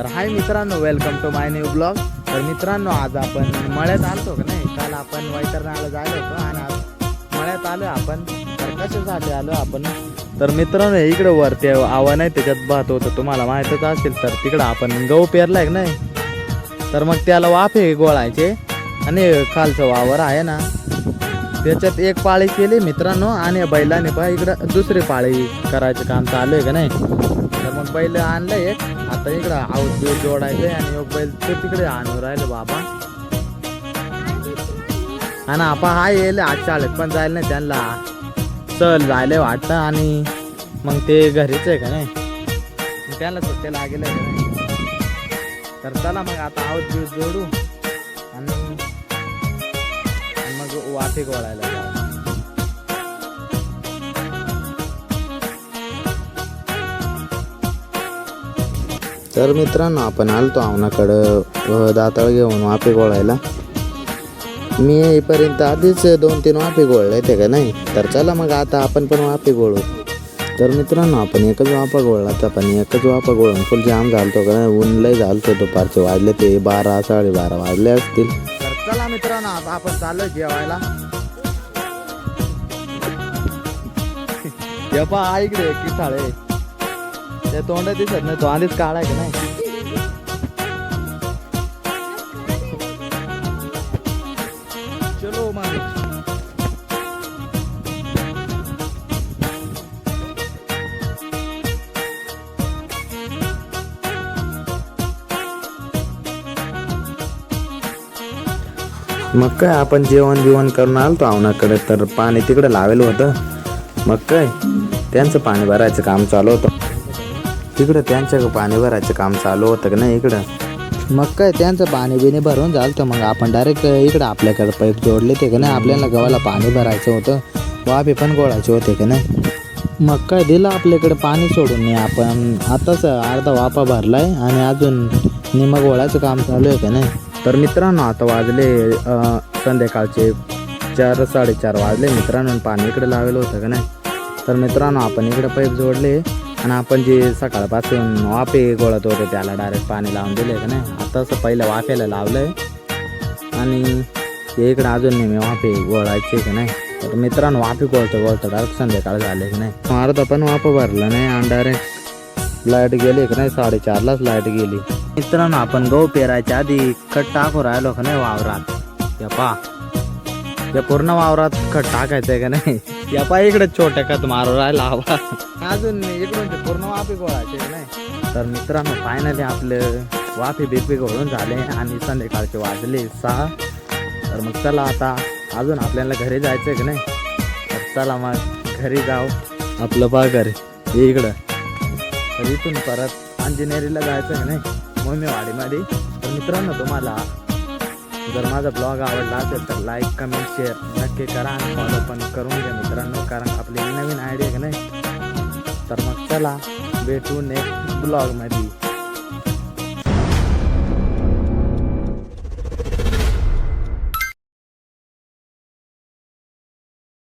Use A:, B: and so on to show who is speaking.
A: तर हाय मित्रांनो welcome to my new blog तर मित्रांनो आज आपण मळ्यात आलतो का नाही? काल आपण वैतरणाला जायला होतो आणि आज मळ्यात आलो आपण. तर कशासाठी आलो आपण? तर मित्रांनो इकडे वरती आव्हान आहे त्याच्यात भात होतं. तुम्हाला माहीतच असेल तर तिकडं आपण गहू पेरलाय की नाही? तर मग त्याला वाफे गोळायचे. आणि खालचं वावर आहे ना त्याच्यात एक पाळी केली मित्रांनो आणि बैलाने पहा इकडं दुसरी पाळी करायचं काम चालू आहे का नाही? तर मग बैल आणलं एक. आता इकडं आऊत बिऊत जोडायचं आणि एक बैल ते तिकडे आणून राहिलं बाबा. आणि आपा हा येईल आज शाळेत पण जायला नाही त्यांना. चल जायला वाटतं आणि मग ते घरीच आहे का नाही? त्याला त्यांना सुट्टे लागेल तर चला मग आता आऊत बिऊत जोडू. वाफे गोळायला तर मित्रांनो आपण आलतो आवनाकडं दाताळ घेऊन वाफे गोळायला. मी येईपर्यंत आधीच दोन तीन वाफे गोळले ते का नाही? तर चला मग आता आपण पण वाफे गोळू. तर मित्रांनो आपण एकच वाफा गोळला तर पण एकच वाफा गोळून फुल जाम झालतो का नाही? ऊन लय झालतो दुपारचे वाजले ते बारा साडेबारा वाजले असतील. चला मित्रांनो आता आपण चाललो जेवायला. हे पहा किसाळ आहे. ते तोंड दिसत नाही तो आधीच काढाय का नाही? चलो माणूस. मग काय आपण जेवण बिवण करून आलतो आवनाकडे तर पाणी तिकडे लावेल होतं. मग काय त्यांचं पाणी भरायचं काम चालू होतं. तिकडं त्यांचं पाणी भरायचं काम चालू होतं का नाही इकडं? मग काय त्यांचं पाणी बिणी भरून झालं तर मग आपण डायरेक्ट इकडं आपल्याकडे पाईप जोडले ते का नाही आपल्याला गव्हाला पाणी भरायचं होतं. वाफे पण गोळायचे होते का नाही. मग काय दिलं आपल्याकडे पाणी सोडून. नाही आपण आताच अर्धा वाफा भरला आहे आणि अजून निमग गोळाचं काम चालू आहे का नाही. तर मित्रांनो आता वाजले संध्याकाळचे चार साडेचार वाजले. मित्रांनो पाणी इकडे लावलं होतं का नाही? तर मित्रांनो आपण इकडे पाईप जोडले आणि आपण जे सकाळपासून वाफे गोळत होते त्याला डायरेक्ट पाणी लावून दिले का नाही? आता असं पहिलं लावलं लावलंय आणि हे इकडे अजून नेहमी वाफे गोळायचे का नाही? तर मित्रांनो वाफे गोळतं गोळतं डायरेक्ट संध्याकाळ झाले की नाही? अर्धा पण वाफ भरलं नाही आणि डायरेक्ट लाइट गेली का नाही? साडेचारलाच लाइट गेली. मित्रांनो आपण गहू पेरायच्या आधी खत टाकू राहिलो का नाही वावरात? या पा. या पूर्ण वावरात खत टाकायचंय का नाही? या पा इकडे छोट्या खत मारू राहिला हवा अजून इकडून पूर्ण वाफी गोळायचे का नाही? तर मित्रांनो फायनली आपलं वाफी बिफे गोळून झाले आणि संध्याकाळचे वाजले सहा. तर मग चला आता अजून आपल्याला घरी जायचंय का नाही? तर चला मग घरी जाऊ. आपलं पा घरी इकडं. तर इथून परत अंजनेरीला जायचं आहे नाही? वाडीमध्ये तर मित्रांनो तुम्हाला जर माझा ब्लॉग आवडला असेल तर लाईक कमेंट शेअर नक्की करा आणि फॉलो पण करून घ्या मित्रांनो कारण आपली नवीन आयडिया का नाही? तर मग चला भेटू नेक्स्ट ब्लॉगमध्ये